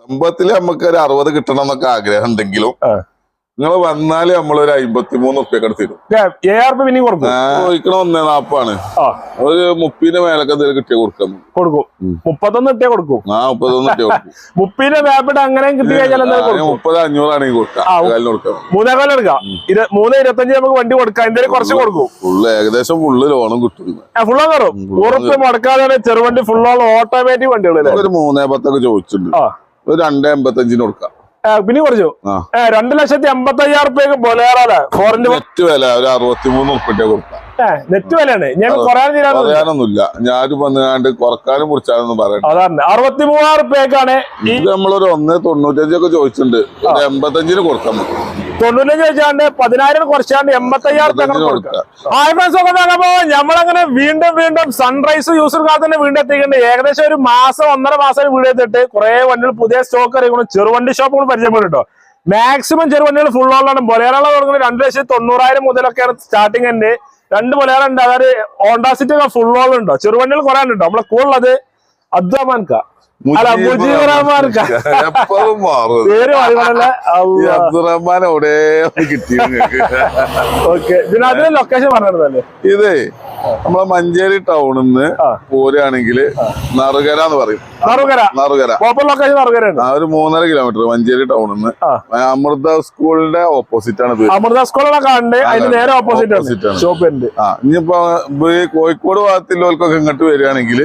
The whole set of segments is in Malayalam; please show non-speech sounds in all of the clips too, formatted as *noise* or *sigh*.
സമ്പത്തിൽ നമുക്ക് ഒരു അറുപത് കിട്ടണം എന്നൊക്കെ ആഗ്രഹം ഉണ്ടെങ്കിലും നിങ്ങൾ വന്നാൽ നമ്മളൊരു അമ്പത്തിമൂന്ന് മൂന്ന് കൊടുക്കും. ചോദിക്കണ ഒന്നേ നാപ്പാണ്. ഒരു മുപ്പിന്റെ മേലൊക്കെ എന്തെങ്കിലും കിട്ടിയ കൊടുക്കാം. കൊടുക്കും. മുപ്പത്തൊന്ന് ഇട്ടേ കൊടുക്കും. ആ മുപ്പത്തൊന്ന് കിട്ടിയ കൊടുക്കും. *laughs* മുപ്പതിന്റെ മേപ്പിട്ട് അങ്ങനെ കിട്ടി കഴിഞ്ഞാൽ മുപ്പത് അഞ്ഞൂറാണെങ്കിൽ കൊടുക്കാം. കൊടുക്കാം. മൂന്നേക്കാലം എടുക്കാം ഇത് മൂന്ന് ഇരുപത്തഞ്ച് നമുക്ക് വണ്ടി കൊടുക്കാം. എന്തെങ്കിലും കുറച്ച് കൊടുക്കും. ഫുള്ള് ഏകദേശം ഫുള്ള് ലോണും കിട്ടും. ഫുള്ളോ കയറും ഉറപ്പ് മുടക്കാതെ ചെറുവണ്ടി ഫുള്ളോളം ഓട്ടോമാറ്റിക് വണ്ടികളല്ലേ? ഒരു മൂന്നേ പത്തൊക്കെ ചോദിച്ചിട്ടുണ്ട്. രണ്ടേ എൺപത്തഞ്ചിന് കൊടുക്കാം. പിന്നെ കുറച്ചു രണ്ട് ലക്ഷത്തി എൺപത്തി അയ്യായിരം റുപ്യക്ക് ബൊലേറാണ് ഫോറിന്റെ നെറ്റ് വില ഒരു അറുപത്തിമൂന്ന് റുപ്യ കൊടുക്കാം. നെറ്റ് വിലയാണ്. ഞാൻ പറയാനൊന്നുമില്ല. ഞാനും വന്നുകാണ്ട് കുറക്കാനും കുറിച്ചാനൊന്നും പറയണ്ട. അതാണ്. അറുപത്തി മൂവായിരം റുപ്യക്കാണ് ഇത് നമ്മളൊരു ഒന്ന് തൊണ്ണൂറ്റഞ്ചൊക്കെ ചോദിച്ചിട്ടുണ്ട്. ഒരു എൺപത്തഞ്ചിന് കൊടുക്കാൻ പറ്റും തൊണ്ണൂറ്റഞ്ച് വെച്ചാണ്ട് പതിനായിരം കുറച്ചാണ്ട് എൺപത്തി അയ്യായിരം റുപ്യ അങ്ങനെ കൊടുക്കാം. കൊടുക്കാം. ഹായ് ഫ്രണ്ട്സ് ഒക്കെ നോക്കുമ്പോ ഞമ്മളങ്ങനെ വീണ്ടും വീണ്ടും സൺറൈസ് യൂസർ കാർ തന്നെ വീണ്ടും എത്തിക്കുന്നുണ്ട് ഏകദേശം ഒരു മാസം ഒന്നര മാസം വീട് എത്തിയിട്ട് കുറെ വണ്ടികൾ പുതിയ സ്റ്റോക്ക് അറിയിക്കണം ചെറുവണ്ടി ഷോപ്പുകൾ പരിചയപ്പെടും കേട്ടോ മാക്സിമം ചെറുവണ്ടികൾ ഫുൾ ഓണാണ് ബൊലേറോള തുടങ്ങുന്നത് രണ്ട് ലക്ഷത്തി തൊണ്ണൂറായിരം മുതലൊക്കെയാണ് സ്റ്റാർട്ടിംഗ് തന്നെ രണ്ട് ബൊലേറ ഉണ്ട്. അതായത് ഓണ്ടാസിറ്റി ഫുൾ ഓൺ ഉണ്ടോ? ചെറുവണ്ടികൾ കുറെ ഉണ്ടോ നമ്മളെ കൂടുതലത് റഹ്മാൻക എപ്പോഴും മാറും. അബ്ദുറഹ്മാൻ എവിടെ കിട്ടി ലൊക്കേഷൻ ഇതേ നമ്മളെ മഞ്ചേരി ടൗണിൽ നിന്ന്. പോരുകയാണെങ്കിൽ നറുകര എന്ന് പറയും. നറുകര. നറുകര. ലൊക്കേഷൻ നറുകര ആ ഒരു മൂന്നര കിലോമീറ്റർ മഞ്ചേരി ടൗണിൽ നിന്ന് അമൃത സ്കൂളിന്റെ ഓപ്പോസിറ്റ് ആണ് അമൃത സ്കൂളിലെ കാണേ അതിന് നേരെ ഓപ്പോസിറ്റ്. ഷോപ്പ് ഉണ്ട്. ഇനിയിപ്പോ കോഴിക്കോട് ഭാഗത്തുള്ളവർക്കൊക്കെ ഇങ്ങോട്ട് വരികയാണെങ്കിൽ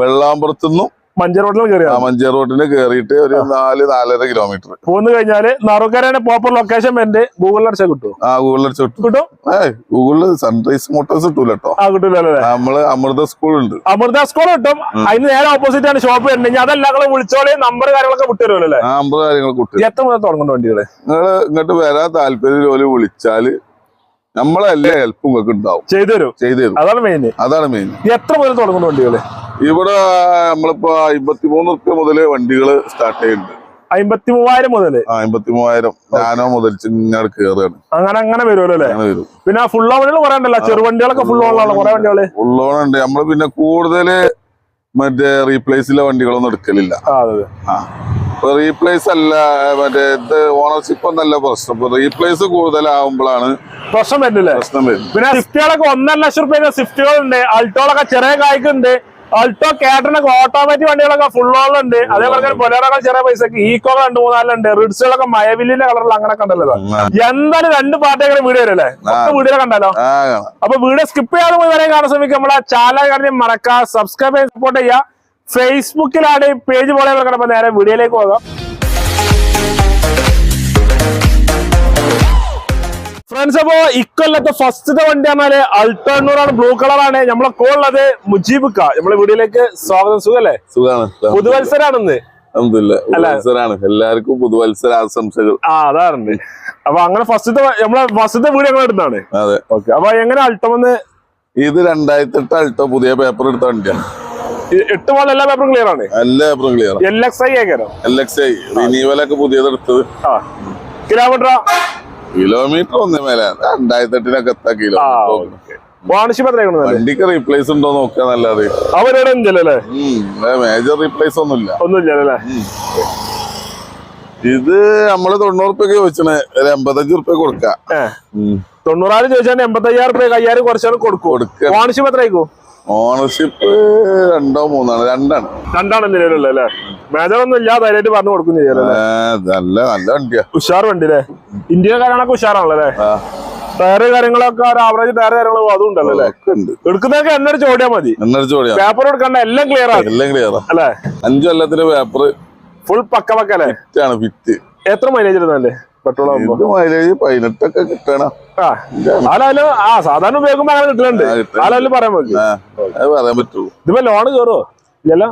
വെള്ളാമ്പുറത്തുനിന്നും മഞ്ചേരി റോഡിൽ കയറി ആ മഞ്ചേരി റോഡിന് കയറിയിട്ട് ഒരു നാല് നാലര കിലോമീറ്റർ പോന്ന് കഴിഞ്ഞാൽ നറുകരയുടെ പ്രോപ്പർ ലൊക്കേഷൻ എന്റെ ഗൂഗിളിൽ അടിച്ചാൽ കിട്ടുമോ ആ ഗൂഗിളിൽ അടിച്ചു കിട്ടും. ഏയ് ഗൂഗിളിൽ സൺറൈസ് മോട്ടോഴ്സ് കിട്ടൂല കേട്ടോ ആ കിട്ടൂലേ നമ്മൾ അമൃത സ്കൂൾ ഉണ്ട്. അമൃത സ്കൂൾ കിട്ടും. അതിന് നേരെ ഓപ്പോസിറ്റ് ആണ് ഷോപ്പ് വരുന്നത്. അതെല്ലാം വിളിച്ചോളി നമ്പർ കാര്യങ്ങളൊക്കെ വിട്ടുതരുമല്ലോ നമ്പർ കിട്ടും എത്ര മുതൽ തുടങ്ങുന്ന വണ്ടികൾ? നിങ്ങൾ ഇങ്ങോട്ട് വരാൻ താല്പര്യം വിളിച്ചാൽ നമ്മളെല്ലാ ഹെൽപ്പും ഒക്കെ ഉണ്ടാവും ചെയ്തുതരും. ചെയ്തു അതാണ് മെയിൻ അതാണ് മെയിൻ എത്ര മുതൽ തുടങ്ങുന്ന വണ്ടികൾ? ഇവിടെ നമ്മളിപ്പോ അമ്പത്തിമൂന്ന് റുപ്യ മുതൽ വണ്ടികൾ സ്റ്റാർട്ട് ചെയ്യുന്നുണ്ട്. അമ്പത്തി മൂവായിരം മുതൽ? ആ അമ്പത്തി മൂവായിരം നാനോ മുതൽ ഇങ്ങോട്ട് കയറുകയാണ് അങ്ങനെ അങ്ങനെ വരുമല്ലോ അല്ലേ? പിന്നെ ഫുൾ ഓണുകൾ കുറെ ഉണ്ടല്ലോ. ചെറുവണ്ടികളൊക്കെ ഫുൾ ഉള്ളതാണ് കുറെ വണ്ടികൾ. ഫുൾ ഓണുണ്ട് നമ്മൾ പിന്നെ കൂടുതൽ മറ്റേ റീപ്ലേസിലെ വണ്ടികളൊന്നും എടുക്കലില്ല. റീപ്ലേസ് അല്ല മറ്റേ ഇത് ഓണർഷിപ്പ് ഒന്നല്ല പ്രശ്നം. റീപ്ലേസ് കൂടുതലാവുമ്പോഴാണ് പ്രശ്നം വരുന്നില്ല? പ്രശ്നം വരുന്നത്. പിന്നെ സ്വിഫ്റ്റുകളൊക്കെ ഒന്നര ലക്ഷം റുപ്യ സ്വിഫ്റ്റുകൾ ഉണ്ട് അൾട്ടോളൊക്കെ ചെറിയ കായ്ക്കുണ്ട്. അൾട്ടോ കാറ്ററിനൊക്കെ ഓട്ടോമാറ്റിക് വണ്ടികളൊക്കെ ഫുൾ ഓളുണ്ട് അതേപോലെ തന്നെ ബൊലേറൊക്കെ ചെറിയ പൈസക്ക് ഈക്കോ രണ്ട് മൂന്നാലുണ്ട് റിഡ്സുകളൊക്കെ മയവില്ലിന്റെ കളറിൽ അങ്ങനെ കണ്ടല്ലോ എന്തായാലും രണ്ട് പാർട്ടിയൊക്കെ വീഡിയോ വരും അല്ലേ? വീഡിയോ കണ്ടാലോ? ആ. കാണാം അപ്പൊ വീഡിയോ സ്കിപ്പ് ചെയ്യാതെ പോയി വരെ കാണാൻ ശ്രമിക്കുക. നമ്മളെ ചാനൽ കാര്യം മറക്കുക സബ്സ്ക്രൈബ് ചെയ്യാൻ സപ്പോർട്ട് ചെയ്യുക. ഫേസ്ബുക്കിലാണ് പേജ് പോലെ കിടപ്പോ നേരെ വീഡിയോയിലേക്ക് പോകാം. ഫ്രണ്ട്സ് അപ്പോ ഇക്കൊല്ലത്തെ ഫസ്റ്റത്തെ വണ്ടി പറഞ്ഞാൽ അൾട്ടോണ്ണൂറാണ് ബ്ലൂ കളറാണ് നമ്മളെ കോൾ കോളുള്ളത് മുജീബ് കാ നമ്മളെ വീഡിയോയിലേക്ക് സ്വാഗതം. സുഖല്ലേ? സുഖമാണ് പുതുവത്സരാണെന്ന്. എല്ലാവർക്കും പുതുവത്സര ആശംസകൾ ആ അതാണ് അപ്പൊ അങ്ങനെ ഫസ്റ്റത്തെ നമ്മളെ ഫസ്റ്റത്തെ വീട് ഞങ്ങൾ എടുത്താണ് അതെ. ഓക്കെ അപ്പൊ എങ്ങനെ അൾട്ടോന്ന് ഇത് രണ്ടായിരത്തി എട്ട് അൾട്ടോ പുതിയ പേപ്പർ എടുത്ത വണ്ടിയാണ്. എട്ട് പോലെ എല്ലാ പേപ്പറും ക്ലിയർ ആണ്? എല്ലാ പേപ്പറും ക്ലിയർ എൽ എക്സ് ഐ ഏകരം? എൽ എക്സ് ഐ റിനീവലൊക്കെ പുതിയത് എടുത്തത്. ആ? കിലോമീറ്റർ ഒന്നേ മേലെ. രണ്ടായിരത്തി എട്ടിനൊക്കെ എത്താ കിലോ എത്രയാണ് വണ്ടിക്ക് റീപ്ലേസ് ഉണ്ടോ നോക്കുക നല്ലത്. അവരോട് മേജർ റീപ്ലേസ് ഒന്നുമില്ല. ഒന്നുമില്ല അല്ലേ? ഇത് നമ്മൾ തൊണ്ണൂറ് റുപ്യൊക്കെ ചോദിച്ചണേ. ഒരു എൺപത്തഞ്ച് റുപ്യ കൊടുക്കാം. തൊണ്ണൂറായിരം ചോദിച്ചാൽ എൺപത്തി അയ്യായിരം റുപ്യ അയ്യായിരം കുറച്ചാണ് കൊടുക്കും. വാണിജ്യം എത്രയായിരിക്കും ഓണർഷിപ്പ് രണ്ടോ മൂന്നാണ്? രണ്ടാണ്. രണ്ടാണ് നിലവിലുള്ള അല്ലേ? മേജർ ഒന്നും ഇല്ല ധൈര്യമായിട്ട് പറഞ്ഞു കൊടുക്കും നല്ല നല്ല വണ്ടിയാ. ഉഷാർ വണ്ടി അല്ലേ ഇന്ത്യയിലെ കാര്യങ്ങളൊക്കെ ഉഷാറാണല്ലോ? അല്ലേ ടയറ് കാര്യങ്ങളൊക്കെ ഒരു ആവറേജ് ടയർ കാര്യങ്ങളും അതും ഉണ്ടല്ലോ അല്ലേ? എടുക്കുന്നതൊക്കെ എന്നൊരു ചോദ്യം മതി. എന്നടിച്ച് ചോടിയാ പേപ്പർ എടുക്കണ്ട എല്ലാം ക്ലിയർ ആണ് എല്ലാം ക്ലിയറാ അല്ലേ? അഞ്ചു കൊല്ലത്തിന്റെ പേപ്പർ ഫുൾ പക്ക പക്കല്ലേ ഫിറ്റ് ആണ് ഫിറ്റ് എത്ര മൈലേജ് ഇടുന്നല്ലേ പെട്രോൾ ആകുമ്പോ മൈലേജ് പതിനെട്ടൊക്കെ കിട്ടണം. ആ ആലായാലും ആ സാധാരണ ഉപയോഗിക്കുമ്പോ അങ്ങനെ കിട്ടുന്നുണ്ട്. ആലായാലും പറയാൻ പറ്റും. ആ, അത് പറയാൻ പറ്റുള്ളൂ ഇതിപ്പോ ലോണ് കയറുമോ ഇല്ലല്ലോ?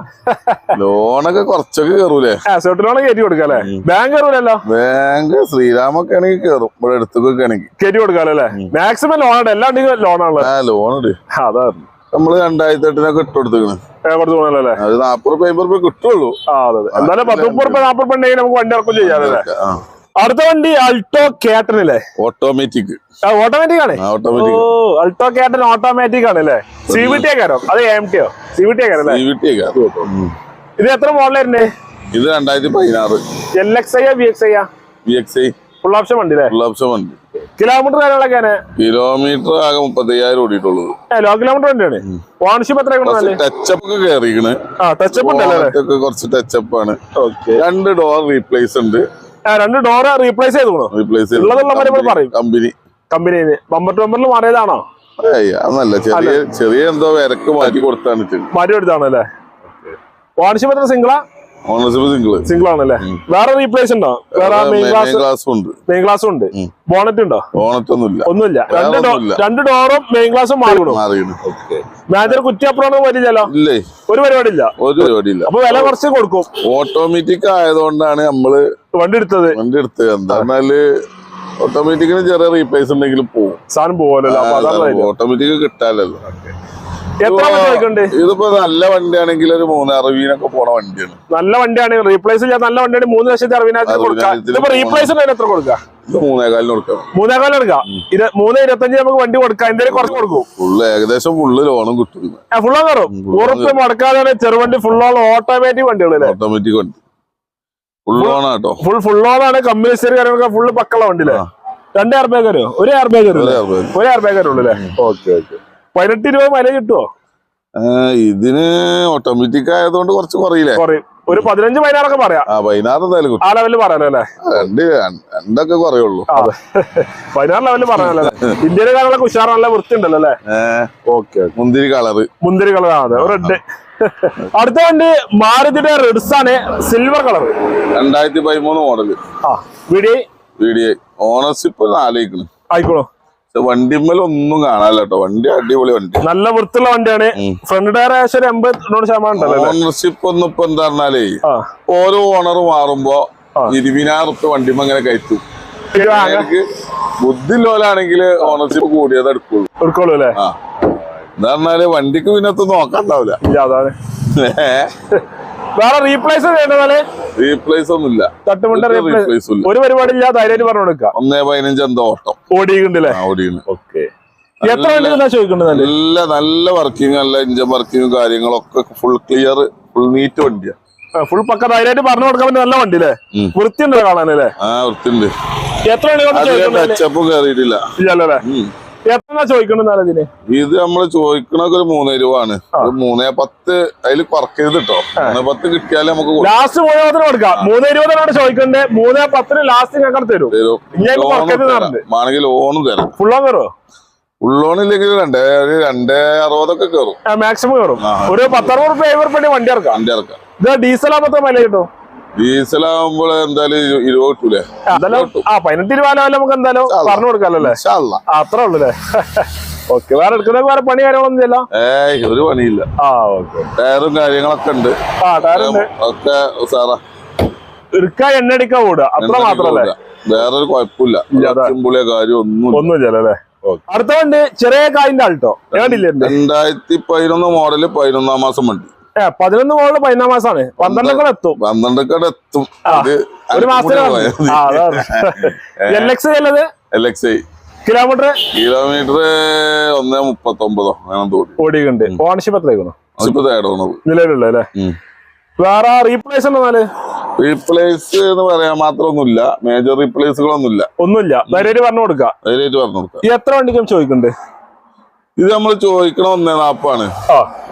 ലോണൊക്കെ കുറച്ചൊക്കെ കേറൂലേ? ആ സെട്ട് ലോണ് കയറ്റി കൊടുക്കാം അല്ലേ? ബാങ്ക് കയറൂലല്ലോ ബാങ്ക് ശ്രീരാമൊക്കെ ആണെങ്കിൽ കേറും. ഇവിടെ അടുത്തൊക്കെ ആണെങ്കിൽ കയറ്റി കൊടുക്കാല്ലേ അല്ലേ? മാക്സിമം ലോണാണ് എല്ലാ എല്ലാം ലോണാണല്ലോ ആണല്ലോ. ലോൺ ഉണ്ട്. അതാണ് നമ്മൾ രണ്ടായിരത്തി എട്ടിനൊക്കെ ഇട്ട് കൊടുത്തേക്കണ്. കൊടുത്തു പോകണല്ലോ അല്ലേ? അത് നാപ്പത് റുപ്യ അമ്പത് റുപ്യ കിട്ടുള്ളൂ. അതെ അതെ. എന്തായാലും പത്ത് മുപ്പത് റുപ്യ നാപ്പത് റുപ്യ ഉണ്ടെങ്കിൽ നമുക്ക് വണ്ടി ഇറക്കും ചെയ്യാമല്ലേ ആ അടുത്ത വണ്ടി അൾട്ടോ കേട്ടനല്ലേ ഓട്ടോമാറ്റിക് ഓട്ടോമാറ്റിക് ആണ്. ഓ അൾട്ടോ കേട്ടൻ ഓട്ടോമാറ്റിക് ആണ് അല്ലേ? സി വി ടി ആക്കാരോ അത് എം ടിയോ സി വി ടി ഇത് എത്ര മോഡലായിരുന്നേ ഇത് രണ്ടായിരത്തി പതിനാറ് L X I V X I V X I full option വണ്ടി അല്ലേ? ഫുൾ ഓപ്ഷൻ വണ്ടി. കിലോമീറ്റർ കാര്യങ്ങളൊക്കെ കിലോമീറ്റർ ആകെ മുപ്പത്തയ്യായിരം ഓടിയിട്ടുള്ളത്. ലോ കിലോമീറ്റർ വണ്ടിയാണ്. ഓണർഷിപ്പ് എത്ര ടച്ചപ്പ് ഒക്കെ കയറിക്കണ് ആ ടച്ചപ്പ് അല്ലേ കുറച്ച് ടച്ചപ്പ് ആണ്. രണ്ട് ഡോർ റീപ്ലേസ് ഉണ്ട്. രണ്ട് ഡോറ് റീപ്ലേസ് ചെയ്തു റീപ്ലേസ് ഉള്ളതുള്ള പറയും. കമ്പനി കമ്പനിയിൽ ബമ്പർ ടു ബമ്പറിൽ മാറിയതാണോ? അതല്ല ചെറിയ ചെറിയ എന്തോ വിരക്ക് മാറ്റി കൊടുത്താണ് മാറ്റി കൊടുത്താണല്ലേ അല്ലേ? ഓണർഷിപ്പ് എത്ര സിംഗിളാ ഓണർഷിപ്പ് സിംഗിൾ സിംഗിൾ ആണല്ലേ? വേറെ റീപ്ലേസ് ഉണ്ടോ? വേറെ മെയിൻ ക്ലാസ് ഉണ്ട്. മെയിൻ ഉണ്ട്. ബോണറ്റ് ഉണ്ടോ? ബോണറ്റ് ഒന്നുമില്ല. രണ്ട് ഒന്നുമില്ല. രണ്ട് ഡോറും മെയിൻ ക്ലാസും മാറി വിടും. മാറിയാണ് മാനേജർ കുറ്റിയപ്പുറം വരില്ലല്ലോ? ഇല്ലേ? ഒരു പരിപാടി ഇല്ല ഒരു പരിപാടി ഇല്ല അപ്പൊ വില കുറച്ച് കൊടുക്കും. ഓട്ടോമാറ്റിക് ആയതുകൊണ്ടാണ് നമ്മൾ വണ്ടി എടുത്തത് വണ്ടി എടുത്തത് എന്താന്നാൽ ഓട്ടോമാറ്റിക്കിന് ചെറിയ റീപ്ലേസ് ഉണ്ടെങ്കിലും പോകും സാധനം പോവാലോ. ഓട്ടോമാറ്റിക് കിട്ടാലല്ലോ ഇതിപ്പോ നല്ല വണ്ടിയാണെങ്കിൽ ഒരു മൂന്ന് അറുപതിനൊക്കെ പോണ വണ്ടിയാണ്. നല്ല വണ്ടിയാണ്. റീപ്ലേസ് ചെയ്യാൻ നല്ല വണ്ടിയാണ്. മൂന്ന് ലക്ഷത്തി അറുപതിനായിരത്തിന് കൊടുക്കാം. അറുപതിനായിരത്തിന് ഇതിപ്പോ റീപ്ലേസ് എത്ര കൊടുക്കാം? മൂന്നേകാലിന് എടുക്കാം ഇത് മൂന്ന് ഇരുപത്തഞ്ച് നമുക്ക് വണ്ടി കൊടുക്കാം. കുറച്ച് കൊടുക്കും. ഫുള്ള് ഏകദേശം ഫുള്ള് ലോണും കിട്ടും. ഫുള്ളോ കയറും ഉറപ്പ് മുടക്കാതെ ചെറുവണ്ടി ഫുള്ളോൾ ഓട്ടോമാറ്റിക് വണ്ടികളല്ലേ? ഓട്ടോമാറ്റിക് വണ്ടി. ഫുൾ ഫുൾ ഓൺ ആണ് സ്റ്റേർ കാര്യങ്ങളൊക്കെ ഫുള്ള് പക്കള വണ്ടിയില്ലേ രണ്ട് എയർ ബാഗ് വരുമോ ഒരു എയർ ബാഗ് ഒരു എയർ ബാഗ് വരുള്ളൂ അല്ലേ ഓക്കെ ഓക്കെ പതിനെട്ട് രൂപ മൈലേജ് കിട്ടുമോ ഇതിന് ഓട്ടോമാറ്റിക് ആയതുകൊണ്ട് കുറച്ച് കുറയില്ലേ? കുറയും. ഒരു പതിനഞ്ച് പതിനാറൊക്കെ പറയാം. ആ പതിനാറ് എന്തായാലും കിട്ടും. ആ ലെവലിൽ പറയാലോ അല്ലേ? രണ്ട് രണ്ടൊക്കെ കുറയുള്ളൂ. പതിനാറ് ലെവലിൽ പറയാനല്ലോ അല്ലേ? ഇന്ത്യയിലെ കാലങ്ങളൊക്കെ ഉഷാർ നല്ല വൃത്തി ഉണ്ടല്ലോ അല്ലേ ഓക്കെ മുന്തിരി കളറ് മുന്തിരി കളർ ആണ് റെഡ് അടുത്ത വണ്ടി മാരുതിയുടെ റെഡ്സ് ആണ് സിൽവർ കളർ. രണ്ടായിരത്തി പതിമൂന്ന് മോഡൽ ആ വീഡിയോ വിടി. ഓണർഷിപ്പ് ആലോചിക്കണം ആയിക്കോളൂ. ഒന്നും കാണാനില്ല കേട്ടോ വണ്ടി അടിപൊളി വണ്ടി. നല്ല വൃത്തിയുള്ള വണ്ടിയാണ്. ഫ്രണ്ട് ടയർ ഏകദേശം എൺപത്തിനോട് ശതമാനം ഓണർഷിപ്പ് ഒന്നും ഇപ്പൊ എന്താ പറഞ്ഞാലേ ഓരോ ഓണർ മാറുമ്പോ. ഇരുപതിനായിരം റുപ്യ വണ്ടിമ്മ ഇങ്ങനെ കയറ്റും. ബുദ്ധിലോലാണെങ്കിൽ ഓണർഷിപ്പ് കൂടിയത് എടുക്കുള്ളൂ. എടുക്കുള്ളൂ അല്ലേ? എന്താ പറഞ്ഞാൽ വണ്ടിക്ക് പിന്നത്ത് നോക്കാണ്ടാവില്ല അതാണ്. *laughs* വേറെ റീപ്ലേസ് ചെയ്യേണ്ടത് റീപ്ലേസ് ഒന്നുമില്ല. തട്ടുമുണ്ട റീപ്ലേസ് ഒരു പരിപാടി ഇല്ല ധൈര്യമായിട്ട് പറഞ്ഞു കൊടുക്കാം ഒന്നേ പതിനഞ്ച് എന്തോ ഓട്ടം. ഓടിയിട്ടുണ്ടല്ലേ ഓക്കെ. എത്ര വണ്ടി എന്നാ നല്ല നല്ല വർക്കിംഗ് നല്ല എഞ്ചിൻ വർക്കിംഗ് കാര്യങ്ങളൊക്കെ ഫുൾ ക്ലിയർ ഫുൾ നീറ്റ് വണ്ടിയാ. ഫുൾ പക്ക ധൈര്യമായിട്ട് പറഞ്ഞു കൊടുക്കാൻ പറ്റിയ നല്ല വണ്ടി അല്ലേ വൃത്തിയുണ്ടല്ലോ കാണാനല്ലേ? ആ വൃത്തിയുണ്ട്. എത്ര വണ്ടി ചോദിക്കുന്നത് ടച്ചപ്പും കയറിയിട്ടില്ല ഇല്ലല്ലോ? അല്ലേ. എത്ര ചോദിക്കേണ്ടത് ഇതിന് ഇത് നമ്മൾ ചോദിക്കണൊക്കെ ഒരു മൂന്നേ രൂപ ആണ് ഒരു മൂന്നേ പത്ത് അതിൽ കുറക്കരുത് കേട്ടോ മൂന്നേ പത്ത് കിട്ടിയാലേ നമുക്ക് ലാസ്റ്റ് മൂന്നേ പത്തിന് കൊടുക്കാം. മൂന്ന് ഇരുപതിനോട് ചോദിക്കണ്ടേ? മൂന്നേ പത്തിന് ലാസ്റ്റ് ഞങ്ങൾ തരും. അതിന് ലോണും തരാം. ഫുള്ളോ കയറോ ഉള്ളോണില്ലെങ്കിൽ രണ്ടേ ഒരു രണ്ടേ അറുപതൊക്കെ കയറും മാക്സിമം കയറും ഒരു പത്തറുപത് റുപ്യ വണ്ടി ഇറക്കാം. വണ്ടി ഇറക്കാം. ഇത് ഡീസൽ ആകുമ്പോ മൈലേജ് കിട്ടും? ഡീസൽ ആകുമ്പോൾ എന്തായാലും ഇരു- ഇരുപത് കിട്ടൂലേ? ആ പതിനെട്ട് രൂപ ലെവലിൽ നമുക്ക് എന്തായാലും പറഞ്ഞു കൊടുക്കാമല്ലോ അത്രേ ഓക്കെ വേറെ എടുക്കുന്ന വേറെ പണി കാര്യങ്ങളൊന്നും ഇല്ല? ഏയ് ഒരു പണിയില്ല. ആ ഓക്കെ. ടയറും കാര്യങ്ങളൊക്കെ ഉണ്ട്. ആ ടയറുണ്ട്. ഒക്കെ സാറാ എടുക്കാ എണ്ണ അടിക്കാൻ ഓടുക അത്ര മാത്രല്ലേ? വേറൊരു കുഴപ്പമില്ല. കാര്യം ഒന്നും ഒന്നുമില്ല അല്ലേ അടുത്ത വണ്ടി ചെറിയ കായിന്റെ ആൾട്ടോ. രണ്ടായിരത്തി പതിനൊന്ന് മോഡൽ പതിനൊന്നാം മാസം വണ്ടി. പതിനൊന്ന് മോളിൽ പതിനാം മാസമാണ് പന്ത്രണ്ടൊക്കെ എത്തും. പന്ത്രണ്ടൊക്കെ എത്തും. ഒരു മാസം എൽ എക്സ് ഉള്ളത്? L X I kilometre? Kilometre ഒന്നേ മുപ്പത്തൊമ്പതോ ഓടിയുണ്ട് ഓണർഷിപ്പ് എത്രയായിരുന്നു നിലവിലുള്ള അല്ലേ? വേറെ റീപ്ലേസ് ഉണ്ടോ റീപ്ലേസ് എന്ന് പറയാൻ മാത്രമൊന്നുമില്ല. മേജർ റീപ്ലേസുകളൊന്നുമില്ല ഒന്നുമില്ല. ധൈര്യമായിട്ട് പറഞ്ഞു കൊടുക്കാം ധൈര്യമായിട്ട് പറഞ്ഞു കൊടുക്കാം ഈ എത്ര വണ്ടിക്കും ചോദിക്കുന്നുണ്ട്? ഇത് നമ്മൾ ചോദിക്കണ ഒന്നേ നാപ്പാണ്.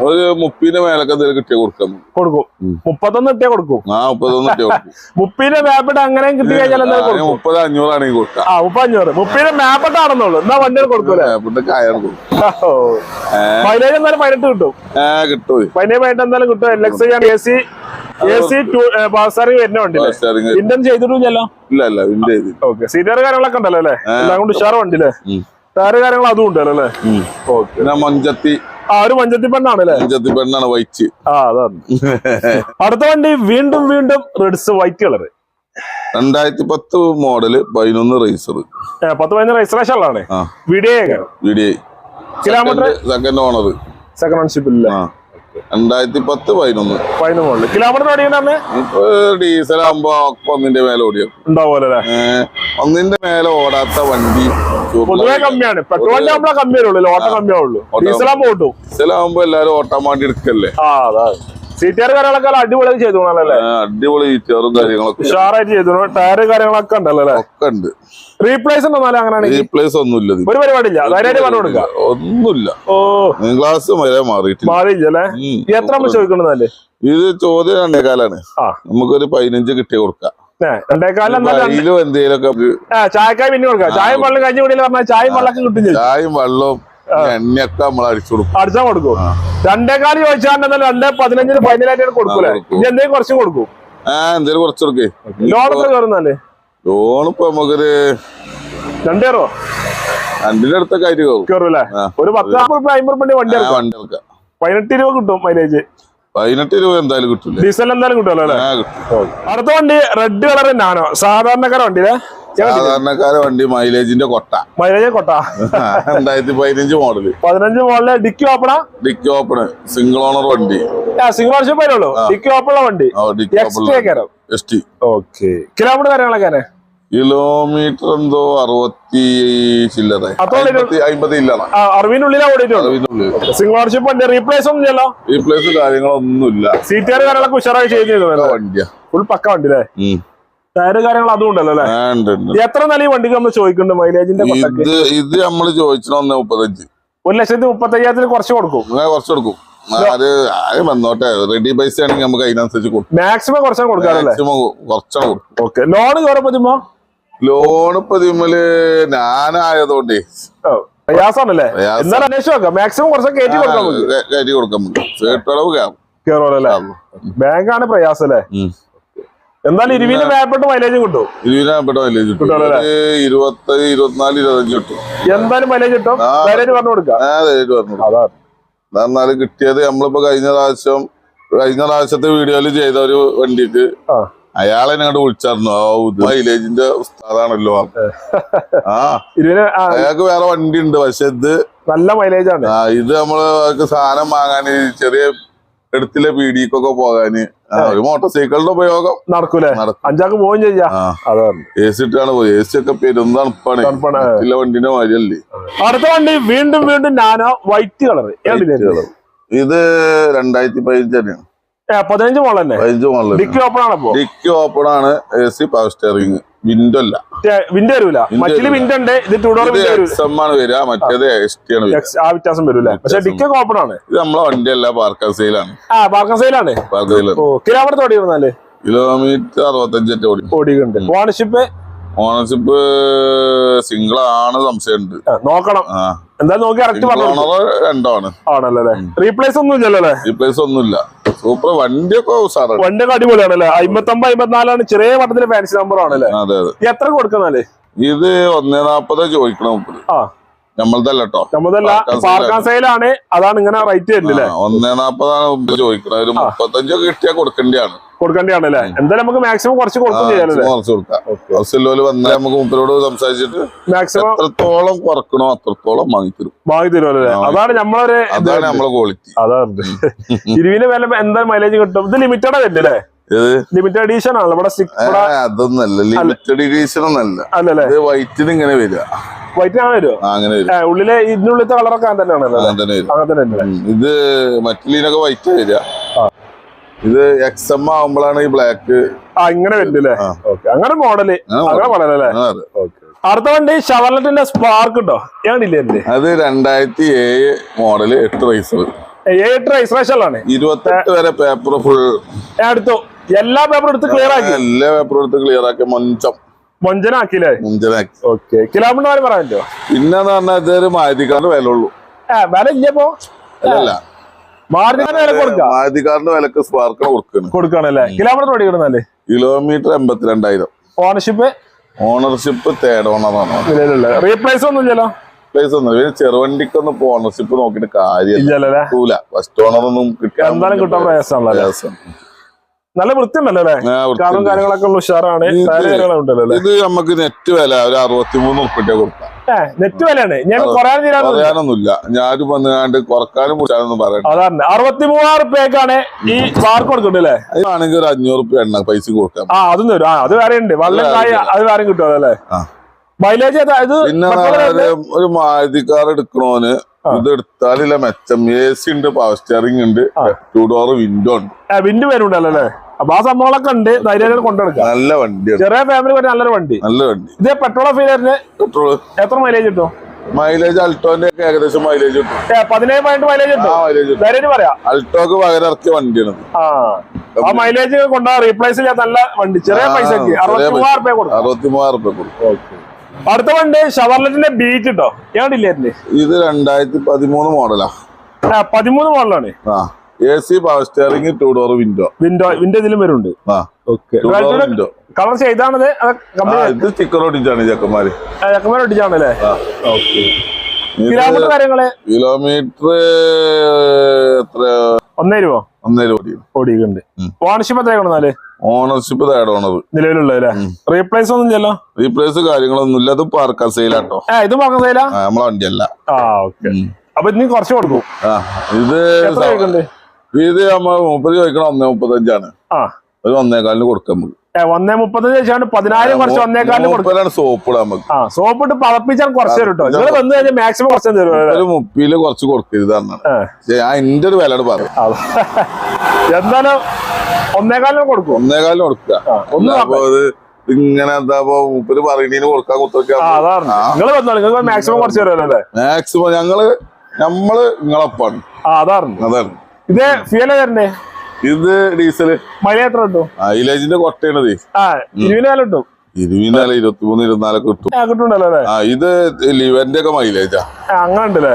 ഒരു മുപ്പിന്റെ മേലൊക്കെ എന്തെങ്കിലും കിട്ടിയ കൊടുക്കാം. കൊടുക്കും. മുപ്പത്തൊന്ന് കിട്ടിയാ കൊടുക്കും. ആ മുപ്പത്തൊന്ന് കിട്ടിയ കൊടുക്കും. *laughs* മുപ്പതിന്റെ മാപ്പിട്ട് അങ്ങനെ കിട്ടി കഴിഞ്ഞാൽ മുപ്പത് അഞ്ഞൂറ് ആണെങ്കിൽ മുപ്പത് അഞ്ഞൂറാണെങ്കിൽ കൊടുക്കാം. ആ മുപ്പഞ്ഞൂറ് മുപ്പതിന്റെ മാപ്പിട്ട് ആണെന്നുള്ളൂ. എന്നാ വണ്ടി കൊടുക്കൂല മേപ്പിട്ട് കായാണ് കൊടുക്കും. *laughs* എന്തായാലും പതിനെട്ട് കിട്ടും. കിട്ടും. പതിനേഴ് പതിനെട്ട് എന്തായാലും കിട്ടും. L X A C A C two പാസ്സാറി വരുന്ന വണ്ടി ഇന്റൻ ചെയ്തിട്ടില്ലല്ലോ ഇല്ല ഇല്ല ഓക്കെ സീനിയർ കാര്യങ്ങളൊക്കെ ഉണ്ടല്ലോ അല്ലേ? എല്ലാം കൊണ്ട് ഉഷാറ് വണ്ടിയില്ലേ? ഉം. ടയറ് കാര്യങ്ങൾ അതും ഉണ്ടല്ലോ അല്ലേ? പിന്നെ മഞ്ചത്തി. ആ ഒരു മഞ്ചത്തി പെണ്ണാണ് അല്ലേ? മഞ്ചത്തി പെണ്ണാണ് വൈറ്റ്. ആ അതാണ്. അടുത്ത വണ്ടി വീണ്ടും വീണ്ടും റെഡ്സ് വൈറ്റ് കളർ രണ്ടായിരത്തി പത്ത് മോഡൽ പതിനൊന്ന് റേസർ പത്ത് പതിനൊന്ന് രജിസ്ട്രേഷൻ ഉള്ളതാണ് video video kilometre second owner second ownership ഇല്ല. രണ്ടായിരത്തി പത്ത് പതിനൊന്ന് പതിനൊന്ന് കിലോമീറ്റർ ഇപ്പൊ ഡീസൽ ആകുമ്പോ ഒന്നിന്റെ മേലെ ഓടിയോ. ഉണ്ടാവുമല്ലേ ഒന്നിന്റെ മേലെ ഓടാത്ത വണ്ടി പൊതുവെ കമ്മിയാണ്. പെട്രോൾ വണ്ടി ആകുമ്പോഴേ കമ്മി വരുള്ളൂ ഓട്ടം കമ്മിയാവുള്ളൂ ആകുമ്പോൾ ഓട്ടും ഡീസൽ ആകുമ്പോ എല്ലാരും ഓട്ടം വേണ്ടി എടുക്കല്ലേ? ആ അതാണ് സീറ്റിയർ കാര്യങ്ങളൊക്കെ അടിപൊളിയായി ചെയ്തു അടിപൊളി ഈറ്ററും കാര്യങ്ങളൊക്കെ ഉഷാറായിട്ട് ചെയ്തു. ടയർ കാര്യങ്ങളൊക്കെ ഉണ്ടല്ലോ അല്ലേ? ഒക്കെ ഉണ്ട്. റീപ്ലേസ് ഉണ്ടോ റീപ്ലേസ് ഒന്നുമില്ല. ഒരു പരിപാടിയില്ല. ധൈര്യമായിട്ട് പറഞ്ഞു കൊടുക്കുക ഒന്നുമില്ല. ഓ. വരെ മാറിയിട്ടില്ല. മാറിയില്ല. എത്ര നമ്മൾ ചോദിക്കണമെന്നല്ലേ ഇത് ചോദ്യം രണ്ടേകാലാണ്. നമുക്കൊരു പതിനഞ്ച് കിട്ടി കൊടുക്കാം. ചായക്കായ പിന്നെ കൊടുക്കാം. ചായയും വെള്ളം കഴിഞ്ഞ കൂടി പറഞ്ഞാൽ ചായയും വെള്ളമൊക്കെ കിട്ടും ചായയും വെള്ളവും എണ്ണയൊക്കെ നമ്മൾ അടിച്ചു കൊടുക്കും. അടിച്ചാൽ കൊടുക്കും. ചോദിച്ചാൽ രണ്ടേ പതിനഞ്ചിന് ഫൈനലായിട്ട് കൊടുക്കൂലേ. ഇനി എന്തെങ്കിലും കുറച്ച് കൊടുക്കും. ആ എന്തേലും കുറച്ച് കൊടുക്കേ. എത്ര കയറുന്നല്ലേ ലോൺ ഇപ്പൊ നമുക്കൊരു രണ്ടേറോ രണ്ടിന്റെ അടുത്തൊക്കെ ആയിട്ട് കയറൂലേ ഒരു പത്ത് നാൽപ്പത് അമ്പത് റുപ്യ വണ്ടി വണ്ടി എടുക്കാം. പതിനെട്ട് രൂപ കിട്ടും മൈലേജ് പതിനെട്ട് രൂപ എന്തായാലും കിട്ടും ഡീസൽ എന്തായാലും കിട്ടുമല്ലോ അല്ലേ? അടുത്ത വണ്ടി റെഡ് കളർ നാനോ സാധാരണക്കാര വണ്ടിയിലെ? സാധാരണക്കാരെ വണ്ടി മൈലേജിന്റെ കൊട്ട. മൈലേജ് കൊട്ട. രണ്ടായിരത്തി പതിനഞ്ച് മോഡൽ. പതിനഞ്ച് model dicky open? Dicky open single owner വണ്ടി. സിംഗിൾ ഓണർഷിപ്പ് വരുള്ളൂ. ഡിക്കി ഓപ്പണ വണ്ടി. S T okay. കിലോമീറ്റർ കാര്യങ്ങളൊക്കെ കിലോമീറ്റർ എന്തോ അറുപത്തി ചില്ലറ. അമ്പത്തി ഇല്ലണ സിംഗിൾ ഓണർഷിപ്പ് വണ്ടി റീപ്ലേസ് ഒന്നും ഇല്ലല്ലോ. റീപ്ലേസ് കാര്യങ്ങളൊന്നുമില്ല. സീറ്റുകാർ കാര്യങ്ങളൊക്കെ ഉഷാറായി വണ്ടിയാ. ഫുൾ പക്ക വണ്ടി അല്ലേ? ഉം. കാര്യങ്ങളും കാര്യങ്ങൾ അതും ഉണ്ടല്ലോ അല്ലേ. എത്ര നില ഈ വണ്ടിക്ക് നമ്മൾ ചോദിക്കുന്നുണ്ട് മൈലേജിന്റെ ഇത് ഇത് നമ്മൾ ചോദിച്ചത് ഒന്നേ മുപ്പത്തഞ്ച്. ഒരു ലക്ഷത്തി മുപ്പത്തയ്യായിരത്തിൽ കുറച്ച് കൊടുക്കും. കുറച്ച് കൊടുക്കും. വന്നോട്ടെ. റെഡി പൈസ ആണെങ്കിൽ നമുക്ക് അതിനനുസരിച്ച് കൊടുക്കും. മാക്സിമം കുറച്ചാൽ കൊടുക്കാറല്ലേ കുറച്ചാണ് കൊടുക്കും. ഓക്കെ ലോൺ കയറി പറ്റുമ്പോ ലോൺ ഇപ്പൊ ഇതിമ്മൽ ഞാനായതുകൊണ്ടേ. ഓ, പ്രയാസമാണല്ലേ പ്രയാസം. എന്നാലും അന്വേഷിച്ച് നോക്കാം. മാക്സിമം കുറച്ച് കയറ്റി കൊടുക്കാൻ കയറ്റി കൊടുക്കാൻ പറ്റും. കയറും. കയറുമല്ലോ അല്ലേ? ബാങ്കാണ് പ്രയാസം അല്ലേ. എന്തായാലും ഇരുവിന് മേപ്പെട്ട് മൈലേജ് കിട്ടും. ഇരുവിന് ഇരുപതിനായിരം മൈലേജ് കിട്ടും. ഇരുപത്തി ഇരുപത്തിനാല് ഇരുപത്തഞ്ച് കിട്ടും. എന്തായാലും മൈലേജ് കിട്ടും. പറഞ്ഞു കൊടുക്കാം എന്നാലും കിട്ടിയത് നമ്മളിപ്പോ കഴിഞ്ഞ പ്രാവശ്യം കഴിഞ്ഞ പ്രാവശ്യത്തെ വീഡിയോയിൽ ചെയ്ത ഒരു വണ്ടിക്ക് അയാളെ അങ്ങോട്ട് വിളിച്ചായിരുന്നു. ആ മൈലേജിന്റെ ഉസ്താദാണല്ലോ. ആ. അയാൾക്ക് വേറെ വണ്ടി ഉണ്ട് പക്ഷെ ഇത് നല്ല മൈലേജാണ് ആണ്. ഇത് നമ്മൾ സാധനം വാങ്ങാൻ ചെറിയ എടുത്തിലെ പീഡിക്കൊക്കെ പോകാന്. ഒരു മോട്ടോർ സൈക്കിളിന്റെ ഉപയോഗം നടക്കൂലേ? അഞ്ചാക്ക് പോവുകയും ചെയ്യാ. എ സി ഇട്ടാണ് പോയി. എ സി ഒക്കെ പെരും തണുപ്പാണ്. വണ്ടിന്റെ മാതിരിയല്ലേ. അടുത്ത വണ്ടി വീണ്ടും വീണ്ടും നാനോ വൈറ്റ് കളർ. ഇത് രണ്ടായിരത്തി പതിനഞ്ച് തന്നെയാണ് പതിനഞ്ച് തന്നെ പതിനഞ്ച് മോഡൽ ഡിക്കി ഓപ്പൺ ആണ് ഡിക്കി ഓപ്പൺ ആണ്. A C power steering. Window അല്ല. വിൻഡ് വരൂല. Wind മറ്റിൽ ഉണ്ട് ഇത് ടു ഡോർ ഇത് വിൻഡ് വരൂല. എക്സ് എം ആണ് വരിക മറ്റേത് എസ് ടി ആണ് ആ വ്യത്യാസം വരൂല പക്ഷെ ഓപ്പൺ ആണ്. ഇത് നമ്മളെ വണ്ടിയല്ല പാർക്കർ സെയിലാണ് ആ പാർക്കർ സെയിലാണ് പാർക്കർ സെയിൽ കിലോമീറ്റർ ഓടി. ഓണർഷിപ്പ് ഓണർഷിപ്പ് സിംഗിൾ ആണ് സംശയമുണ്ട്. നോക്കണം. ആ. എന്തായാലും നോക്കി കറക്റ്റ് പറഞ്ഞത് പറഞ്ഞു രണ്ടാണ്? ആണല്ലേ? റീപ്ലേസ് ഒന്നും ഇല്ലല്ലേ റീപ്ലേസ് ഒന്നുമില്ല. സൂപ്പർ വണ്ടിയൊക്കെ ഉഷാറാണ് വണ്ടിയൊക്കെ അടിപൊളിയാണല്ലേ? അമ്പത്തൊമ്പത് അമ്പത്തിനാലാണ് ചെറിയ വട്ടത്തിന്റെ ഫാൻസി നമ്പർ ആണല്ലേ? അതെ അതെ. എത്ര കൊടുക്കുന്നല്ലേ ഇത് ഒന്നേ നാപ്പത് ചോദിക്കണം ആ. നമ്മളതല്ല കേട്ടോ പാർക്കാൻ അതാണ് ഇങ്ങനെ റേറ്റ് വരുന്നില്ലേ ഒന്നേ നാപ്പതാണ് ചോദിക്കുന്നത് ഒരു മുപ്പത്തഞ്ചൊക്കെ കിട്ടിയാൽ കൊടുക്കേണ്ടതാണ് അല്ലേ എന്തായാലും നമുക്ക് മാക്സിമം കുറച്ച് കുറച്ച് കൊടുക്കാം. ഹൗസിലോൽ വന്നാൽ നമുക്ക് മുപ്പരോട് സംസാരിച്ചിട്ട് മാക്സിമം എത്രത്തോളം കുറക്കണോ അത്രത്തോളം വാങ്ങിത്തരും വാങ്ങി തരുമല്ലോ അതാണ് നമ്മളൊരു അതാണ് നമ്മളെ ക്വാളിറ്റി അതാണ്. *laughs* ഇരുവിന് വില എന്താ മൈലേജ് കിട്ടും? ഇത് ലിമിറ്റഡ് അല്ലേ ലിമിറ്റഡ് എഡീഷൻ ആണ്. നമ്മുടെ അതൊന്നല്ല. ലിമിറ്റഡ് എഡീഷൻ ഒന്നല്ല. അല്ലല്ലേ ഇത് വൈറ്റിന് ഇങ്ങനെ വരിക. വൈറ്റ് ആണ് വരുമോ അങ്ങനെ ഉള്ളിലെ ഇതിനുള്ളിലത്തെ കളറൊക്കെ അങ്ങനെ തന്നെയാണല്ലോ അങ്ങനെ തന്നെ വരും. അങ്ങനെ തന്നെ അല്ലേ? ഉം. ഇത് മറ്റിലീനൊക്കെ വൈറ്റ് വരിക. ഇത് എക്സ് എം ആവുമ്പോഴാണ് ഈ ബ്ലാക്ക് ആ ഇങ്ങനെ. ഓക്കെ അങ്ങനെ മോഡൽ അങ്ങനെ മോഡലല്ലേ അടുത്ത വണ്ടി ഷവർലറ്റിന്റെ സ്പാർക്ക് ഉണ്ടോ? ഞാനില്ലേ അത് രണ്ടായിരത്തി ഏഴ് മോഡൽ എട്ട് റൈസർ എട്ട് രജിസ്ട്രേഷനിലാണ് ഇരുപത്തെട്ട് വരെ പേപ്പർ ഫുൾ എടുത്തു. എല്ലാ പേപ്പറും എടുത്ത് ക്ലിയർ ആക്കി. എല്ലാ പേപ്പറും എടുത്ത് ക്ലിയർ ആക്കി. മൊഞ്ചം. മൊഞ്ചനാക്കിയില്ലേ? മുഞ്ചനാക്കി. ഓക്കെ കിലോമീറ്റർ വരെ പറ്റുമോ പിന്നെന്ന് പറഞ്ഞാൽ ഇതൊരു മാരുതിക്കാരന്റെ വില ഉള്ളൂ ഏ വില ഇല്ലപ്പോ അല്ലല്ല മാരുതിക്കാരന്റെ വിലക്ക് സ്പാർക്ക് കൊടുക്കണം. കൊടുക്കണല്ലേ? കിലോമീറ്റർ ഓടിക്കണല്ലേ കിലോമീറ്റർ എൺപത്തിരണ്ടായിരം. ഓണർഷിപ്പ്? ഓണർഷിപ്പ് തേർഡ് ഓണറാണ്. റീപ്ലേസ് ഒന്നും ഇല്ലല്ലോ? പ്ലേസ് ഒന്നും ഇല്ല. ചെറുവണ്ടിക്കൊന്നും ഇപ്പൊ ഓണർഷിപ്പ് നോക്കിട്ട് കാര്യമില്ല. ഫസ്റ്റ് ഓണറൊന്നും കിട്ടാൻ കിട്ടാൻ പ്രയാസമാണല്ലോ പ്രയാസം. നല്ല വൃത്തിയുണ്ടല്ലോ അല്ലേ? കാറും. കാര്യങ്ങളൊക്കെ ഉള്ള ഉഷാറാണ്. ഇത് ഉണ്ടല്ലോ നമുക്ക് നെറ്റ് വില ഒരു അറുപത്തിമൂന്ന് ഉറുപ്പിട്ട കൊടുക്കാം. നെറ്റ് വിലയാണ്. ഞാൻ പറയാനൊന്നുമില്ല. ഞാൻ വന്നുകാണ്ട് കുറക്കാനും കുറിച്ചാനൊന്നും പറയണ്ട. അതാണ്. അറുപത്തി മൂവായിരം റുപ്യക്കാണ് ഈ പാർക്ക് കൊടുക്കണ്ടല്ലേ ഒരു അഞ്ഞൂറ് റുപ്യ എണ്ണ പൈസ കൊടുക്കാം. ആ അതും തരും ആ അത് വേറെ ഉണ്ട്. വെള്ളം അത് വേറെ കിട്ടുമല്ലോ അല്ലേ. മൈലേജ് പിന്നെ ഒരു മാരുതി കാർ എടുക്കണോന് ഇത് എടുത്താലില്ല മെച്ചം. എ സി ഉണ്ട് പവർ സ്റ്റിയറിംഗ് ഉണ്ട് ടൂ ഡോർ വിൻഡോ ഉണ്ട്. വിൻഡോ വരുന്നുണ്ടല്ലോ അല്ലേ? അപ്പൊ ആ സംഭവങ്ങളൊക്കെ ഉണ്ട്. ധൈര്യം കൊണ്ടെടുക്കാം നല്ല വണ്ടി ചെറിയ ഫാമിലി പറ്റിയ നല്ലൊരു വണ്ടി. നല്ല വണ്ടി. ഇത് പെട്രോൾ ഫീലറിന് പെട്രോൾ എത്ര മൈലേജ് കിട്ടും? മൈലേജ് അൾട്ടോന്റെ ഏകദേശം മൈലേജ് കിട്ടും. പതിനേഴ് പതിനെട്ട് മൈലേജ് കിട്ടും. ധൈര്യം പറയാം. അൾട്ടോക്ക് പകരം ഇറക്കിയ വണ്ടിയാണ് ആ. മൈലേജ് കൊണ്ടുപോകാൻ റീപ്ലേസ് ചെയ്യാൻ നല്ല വണ്ടി. ചെറിയ പൈസ പൈസക്ക്. അറുപത്തി മൂവായിരം രൂപ കൊടുക്കും. അറുപത്തി മൂവായിരം റുപ്യ കൊടുക്കും അടുത്ത വണ്ടി ഷവർലെറ്റിന്റെ ബീറ്റ് കേട്ടോ ഏണ്ടില്ലേ ഇത് രണ്ടായിരത്തി പതിമൂന്ന് മോഡലാ പതിമൂന്ന് മോഡലാണ് ആ. A C power steering two door window window window ഇതിലും വരുന്നുണ്ട്. വിൻഡോ കളർ ചെയ്താണത് ഇത് സ്റ്റിക്കർ ഒട്ടിച്ചാണ് ചെക്കന്മാര്. ചെക്കന്മാർ ഒട്ടിച്ചാണല്ലേ? കിലോമീറ്റർ കാര്യങ്ങൾ? കിലോമീറ്റർ എത്ര? ഒന്നേ രൂപ ഒന്നേ രൂപ ഓടിയുണ്ട്. ഓണർഷിപ്പ് എത്രയാണ് എന്നാൽ ഓണർഷിപ്പ് തേർഡ് ഓണർ നിലവിലുള്ളതല്ലേ റീപ്ലേസ് ഒന്നും ചെയ്യല്ലോ റീപ്ലേസ് കാര്യങ്ങളൊന്നും ഇത് പാർക്കാൻ സെയിലാട്ടോ ഏ ഇത് നോക്കാൻ സൈല ആ, നമ്മളെ വണ്ടിയല്ല ആ ഓക്കെ ഉം. അപ്പൊ ഇനി കുറച്ച് കൊടുക്കും. ഇത് ഇത് മുപ്പത് ചോദിക്കണം ഒന്നേ മുപ്പത്തഞ്ചാണ്. ആ. ഒരു ഒന്നേകാലിന് കൊടുക്കാൻ നമുക്ക്. ഒന്നേ മുപ്പത്തഞ്ച് വെച്ചാണ് പതിനായിരം കുറച്ച് ഒന്നേക്കാലിന് കൊടുക്കും. സോപ്പ് നമുക്ക്. ആ സോപ്പ് ഇട്ട് പതപ്പിച്ചാൽ കുറച്ച് തരും കേട്ടോ നിങ്ങൾ വന്നു കഴിഞ്ഞാൽ മാക്സിമം കുറച്ച് തരും ഒരു മുപ്പിയിൽ കുറച്ച് കൊടുക്കരുത് എന്റെ ഒരു വിലയുടെ പറയും. എന്തായാലും ഒന്നേകാലിന് കൊടുക്കും. ഒന്നേകാലിന് കൊടുക്കുക ഒന്ന് ഇങ്ങനെ എന്താ മുപ്പത് പറയുന്നതിന് കൊടുക്കാൻ കുത്തൊക്കെ മാക്സിമം ഞങ്ങൾ നമ്മൾ നിങ്ങളൊപ്പാണ് അതാണ്. അതാണ്. ഇത് ഫ്യൂലേ ഇത് ഡീസൽ മൈലേജ് എത്ര കിട്ടും? മൈലേജിന്റെ കൊട്ടയാണത് ആ ഇരുപതിന് വില കിട്ടും. ഇരുപതിനാല് ഇരുപത്തി മൂന്ന് ഇരുപത്തിനാലൊക്കെ കിട്ടും. കിട്ടുണ്ടല്ലോ അല്ലേ? ആ ഇത് ലിവന്റെ ഒക്കെ മൈലേജാ. അങ്ങനെ ഉണ്ടല്ലേ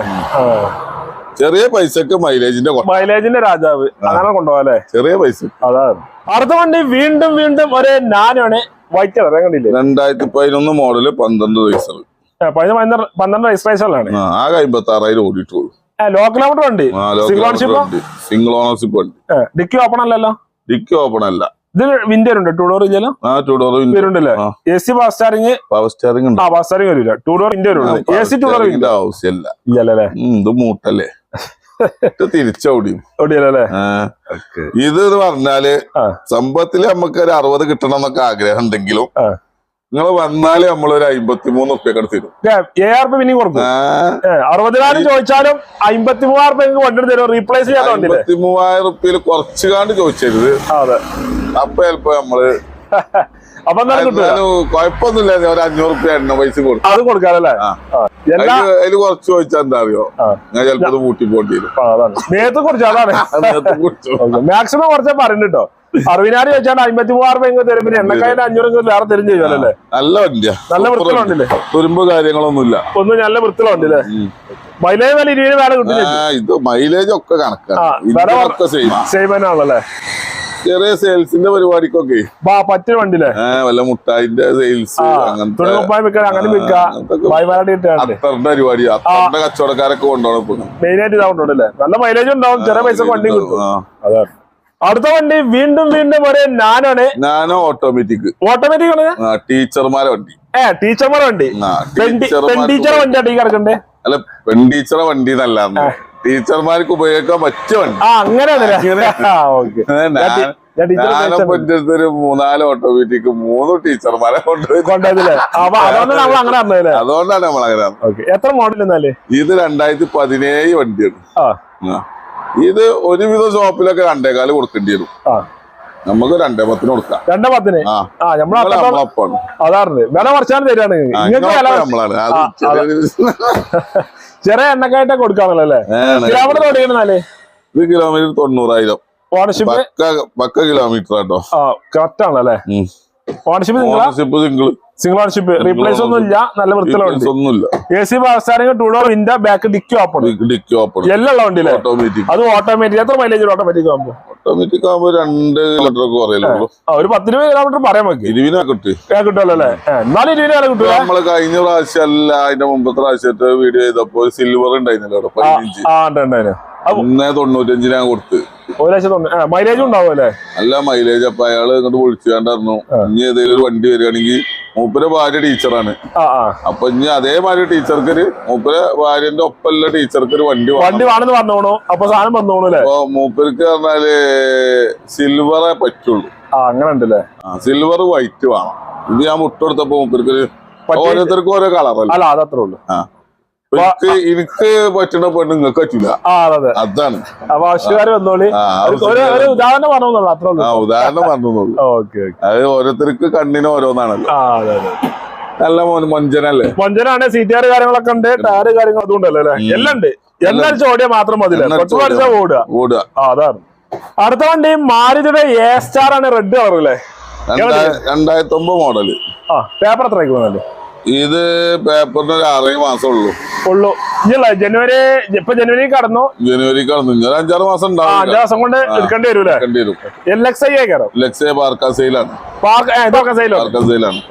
ചെറിയ പൈസക്ക് മൈലേജിന്റെ മൈലേജിന്റെ രാജാവ്. അങ്ങനെ കൊണ്ടുപോകാല്ലേ? ചെറിയ പൈസ. അതാണ്. അടുത്ത വണ്ടി വീണ്ടും വീണ്ടും ഒരു നാനാണ്. വൈറ്റ് കളർ കണ്ടില്ലേ? രണ്ടായിരത്തി പതിനൊന്ന് മോഡൽ പന്ത്രണ്ട് റേസർ പന്ത്രണ്ട് ആ ആകെ അമ്പത്തി ആറായിരം ഓടിയിട്ടുള്ളൂ. ലോ കിലോമീറ്റർ വണ്ടി സിംഗിൾ ഓൺഷിപ്പ് സിംഗിൾ ഓണർഷിപ്പ് വണ്ടി ഡിക്കി ഓപ്പൺ അല്ലല്ലോ? ഡിക്കി ഓപ്പൺ അല്ല. ഇത് വിൻഡർ ഉണ്ട് ടൂ ഡോർ ഇല്ലല്ലോ? ആ ടൂ ഡോർ വരുന്നുണ്ടല്ലേ ഉണ്ടല്ലേ A C power steering power steering ഉണ്ട്. ആ പവർ സ്റ്റാറിംഗ് വരില്ല ടൂ ഡോർ വിൻഡർ ഉണ്ട് എ സി ടൂ ഡോർ ആവശ്യമില്ല ഇല്ലല്ലേ ഇത് മൂട്ടല്ലേ? തിരിച്ചോടിയും. ഓടിയല്ലേ. ഇത് പറഞ്ഞാൽ. സമ്പത്തിൽ നമുക്ക് ഒരു അറുപത് കിട്ടണം എന്നൊക്കെ ആഗ്രഹം ഉണ്ടെങ്കിലും. നിങ്ങൾ വന്നാൽ നമ്മളൊരു അമ്പത്തിമൂന്ന് ഉറുപ്പ്യൊക്കെ തരും. ഏ ആർ പി പിന്നെയും കൊടുക്കും. അറുപതിനായിരം ചോദിച്ചാലും അമ്പത്തി മൂവായിരം രൂപ വണ്ടി തരും. റീപ്ലേസ് ചെയ്യാൻ അമ്പത്തിമൂവായിരം അമ്പത്തി മൂവായിരം ഉറുപ്പ്യയിൽ കുറച്ച് കാണ്ട് ചോദിച്ചരുത് അതെ. അപ്പൊ ചിലപ്പോ നമ്മൾ *laughs* അപ്പൊ എന്തായാലും കുഴപ്പമൊന്നുമില്ല. ഒരു അഞ്ഞൂറ് ഉറുപ്പ്യ എണ്ണ പൈസ കൊടുക്കും. അത് കൊടുക്കാറല്ലേ. അതിൽ കുറച്ച് ചോദിച്ചാൽ എന്താ അറിയോ? ഞാൻ ചിലപ്പോ കൂട്ടി പോണ്ടി വരും. കുറിച്ച് അതാണ്. മാക്സിമം കുറച്ചാ പറഞ്ഞിട്ടോ അറുപതിനായിരം ചോദിച്ചാൽ അമ്പത്തി മൂവായിരം രൂപ ഇങ്ങ് തരും. പിന്നെ എണ്ണക്കായിട്ട് അഞ്ഞൂറ് വേറെ തരും ചെയ്യുമല്ലേ നല്ല വണ്ടിയാ. നല്ല വൃത്തിയുള്ള തുരുമ്പ് കാര്യങ്ങളൊന്നുമില്ല. ഒന്നും നല്ല വൃത്തിയുള്ള മൈലേജ് വില ഇരുപത് വേറെ കിട്ടും ഇത് മൈലേജ് ഒക്കെ കണക്കാണ് സെയിം ആണല്ലേ ചെറിയ സെയിൽസിന്റെ പരിപാടിക്കൊക്കെ. പറ്റിയ വണ്ടിയിലെ വല്ല മുട്ടായിന്റെ സെയിൽസ് അങ്ങനത്തെ അത്തറിന്റെ പരിപാടി അത്തറിന്റെ കച്ചവടക്കാരൊക്കെ കൊണ്ടുപോകണം മെയിൻ ആയിട്ട് ഇതാ ഇതാവുന്നുണ്ടല്ലേ നല്ല മൈലേജ് ഉണ്ടാവും. ചെറിയ പൈസ വണ്ടി കിട്ടും. അതാണ്. അടുത്ത വണ്ടി വീണ്ടും വീണ്ടും ഒരേ നാനോ നാനോ ഓട്ടോമാറ്റിക്. ഓട്ടോമാറ്റിക് ആണ്? ടീച്ചർമാരെ വണ്ടി. ഏ ടീച്ചർമാരെ വണ്ടി. ടീച്ചറെ ടീച്ചർ വണ്ടി അടി കിടക്കണ്ടേ? അല്ല പെൺ ടീച്ചറെ വണ്ടി എന്നല്ല ടീച്ചർമാർക്ക് ഉപയോഗിക്കാൻ പറ്റിയ വണ്ടി. എന്റെ അടുത്ത് മൂന്നാൽ ഓട്ടോമാറ്റിക് മൂന്ന് ടീച്ചർമാരെ കൊണ്ടുപോയി. കൊണ്ടുപോയതില്ലേ? അപ്പൊ നമ്മൾ അങ്ങനെ അറിഞ്ഞതല്ലേ അതുകൊണ്ടാണ് നമ്മൾ അങ്ങനെ. എത്ര മോഡൽ ഇത് രണ്ടായിരത്തി പതിനേഴ് വണ്ടിയാണ്. ഇത് ഒരുവിധ ഷോപ്പിലൊക്കെ രണ്ടേകാൽ കൊടുക്കേണ്ടി വരും. ആ. നമുക്ക് രണ്ടേ പത്തിന് കൊടുക്കാം. രണ്ടേ പത്തിന്? അതാറിന് വില കുറച്ചാണ് തരാണ് *laughs* ചെറിയ എണ്ണക്കായിട്ട് കൊടുക്കാണല്ലോ അല്ലേ. കിലോമീറ്റർ ഓടിക്കണെന്നാൽ ഇത് കിലോമീറ്റർ തൊണ്ണൂറായിരം. ഓണർഷിപ്പ്? പക്ക കിലോമീറ്റർ ആട്ടോ ആ ആണല്ലോ ആണല്ലേ ownership ownership single single ownership replace ഒന്നും ഇല്ല നല്ല വൃത്തിയുള്ള വണ്ടി. ഒന്നുമില്ല. A C steering two door window back dicky open dicky open എല്ലാം ഉള്ള വണ്ടിയില്ലേ? ഓട്ടോമാറ്റിക് അത് ഓട്ടോമാറ്റിക് എത്ര മൈലേജ് ഓട്ടോമാറ്റിക് ആകുമ്പോൾ ഓട്ടോമാറ്റിക് ആകുമ്പോൾ രണ്ട് കിലോമീറ്റർ കുറയല്ലോ ഒരു പത്തിരുപത് കിലോമീറ്റർ പറയാൻ നോക്കി ഇരുവിനെ കിട്ടി. കിട്ടുമല്ലോ അല്ലേ? എന്നാലും ഇരുപത് വില കിട്ടൂല നമ്മൾ കഴിഞ്ഞ പ്രാവശ്യം അല്ല അതിന്റെ മുമ്പത്തെ പ്രാവശ്യത്തെ വീഡിയോ ചെയ്തപ്പോ സിൽവർ ഉണ്ടായിരുന്നല്ലോ പതിനഞ്ച്. ആ ഒന്നേ തൊണ്ണൂറ്റഞ്ചിന് കൊടുത്ത്. മൈലേജ് ഉണ്ടാവും അല്ലേ? അല്ല മൈലേജ് അപ്പൊ അയാൾ ഇങ്ങോട്ട് വിളിച്ചു കണ്ടായിരുന്നു ഇനി ഏതെങ്കിലും ഒരു വണ്ടി വരികയാണെങ്കിൽ മൂപ്പരെ ഭാര്യ ടീച്ചറാണ്. അപ്പൊ ഇനി അതേമാതിരി ടീച്ചർക്ക് മൂപ്പര് ഭാര്യന്റെ ഒപ്പമുള്ള ടീച്ചർക്ക് ഒരു വണ്ടി വേണം. വണ്ടി വേണമെന്ന് പറഞ്ഞോണു. അപ്പൊ സാധനം വന്നോളൂ അപ്പൊ മൂപ്പർക്ക് പറഞ്ഞാൽ സിൽവറേ പറ്റുള്ളൂ. അങ്ങനെ ഉണ്ടല്ലേ? സിൽവർ വൈറ്റ് വേണം. ഇത് ഞാൻ മുട്ടെടുത്തപ്പോ മൂപ്പർക്ക് ഓരോരുത്തർക്കും ഓരോ കളറല്ല അല്ല അതത്രേ ഉള്ളൂ. ആ. എനിക്ക് പെണ്ണ് നിങ്ങൾക്ക് പറ്റൂല. അതെ അതാണ്. അപ്പൊ ആവശ്യക്കാര് വന്നോളി. ആ, ഒരു- ഉദാഹരണം പറഞ്ഞോളൂ അത്ര ഉദാഹരണം പറഞ്ഞോളൂ അത് ഓരോരുത്തർക്ക് കണ്ണിന് ഓരോന്നാണല്ലോ. നല്ല മൊഞ്ചനല്ലേ മഞ്ചനാണ് സീറ്റുകാർ കാര്യങ്ങളൊക്കെ ഉണ്ട് ടയറ് കാര്യങ്ങൾ അതുകൊണ്ടല്ലോ അല്ലേ? എല്ലാം ഉണ്ട്. എല്ലാരും ചോടിയാ മാത്രം മതി ഓടുക. ഓടുക. അതാണ്. അടുത്ത വണ്ടി മാരുതിയുടെ എ സ്റ്റാർ ആണ് റെഡ് കളർ അല്ലേ? രണ്ടായി- രണ്ടായിരത്തി ഒമ്പത് മോഡൽ ആ പേപ്പർ എത്രയ്ക്ക് പോകുന്നല്ലേ ഇത് പേപ്പറിന് ഒരു ആറേ മാസം ഉള്ളൂ. ഉള്ളൂ ഇല്ല ജനുവരി ഇപ്പൊ ജനുവരി കടന്നു. ജനുവരി കടന്നു. ഞാൻ അഞ്ചാറ് മാസം ഉണ്ടാവും. അഞ്ചു ദിവസം കൊണ്ട് എടുക്കേണ്ടി വരൂലേ വരും. എൽ എക്സ് ഐ കയറും. ലക്ഷ്യ പാർക്കാസയിലാണ് പാർക്ക് ഇതൊക്കെ സൈലോ പാർക്കാസയിലാണ്